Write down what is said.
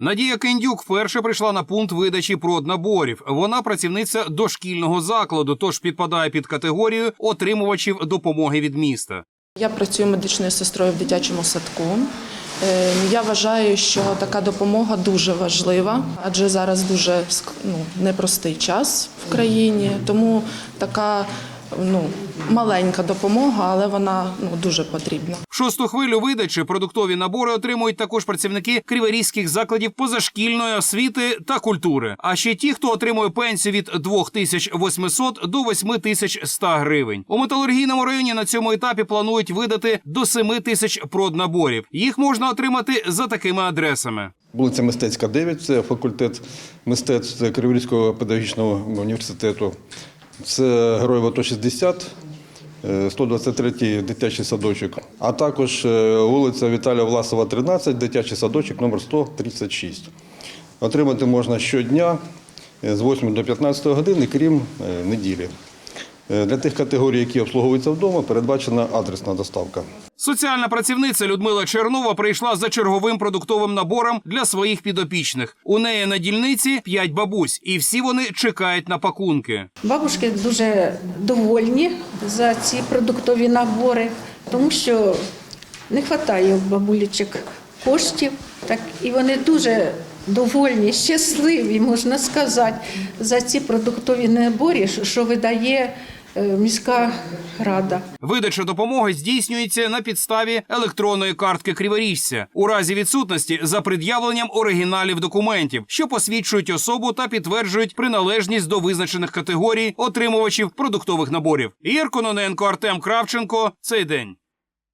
Надія Кендюк вперше прийшла на пункт видачі проднаборів. Вона працівниця дошкільного закладу, тож підпадає під категорію отримувачів допомоги від міста. Я працюю медичною сестрою в дитячому садку. Е, Я вважаю, що така допомога дуже важлива, адже зараз дуже ну, непростий час в країні, тому така ну, маленька допомога, але вона ну, дуже потрібна. Шосту хвилю видачі продуктові набори отримують також працівники криворізьких закладів позашкільної освіти та культури. А ще ті, хто отримує пенсію від 2800 до 8100 гривень. У металургійному районі на цьому етапі планують видати до 7 тисяч проднаборів. Їх можна отримати за такими адресами. Вулиця Мистецька, 9, це факультет мистецтв Криворізького педагогічного університету. Це Героїв АТО 60, е, 123 дитячий садочок, а також е, вулиця Віталія Власова, 13, дитячий садочок номер 136. Отримати можна щодня е, з 8 до 15 години, крім е, неділі. Е, Для тих категорій, які обслуговуються вдома, передбачена адресна доставка. Соціальна працівниця Людмила Чернова прийшла за черговим продуктовим набором для своїх підопічних. У неї на дільниці п'ять бабусь, і всі вони чекають на пакунки. Бабушки дуже довольні за ці продуктові набори, тому що не вистачає бабулічок коштів, так і вони дуже довольні, щасливі, можна сказати, за ці продуктові набори, що- видає міська рада. Видача допомоги здійснюється на підставі електронної картки криворіжця у разі відсутності за пред'явленням оригіналів документів, що посвідчують особу та підтверджують приналежність до визначених категорій отримувачів продуктових наборів. Ігор Кононенко, Артем Кравченко. Цей день.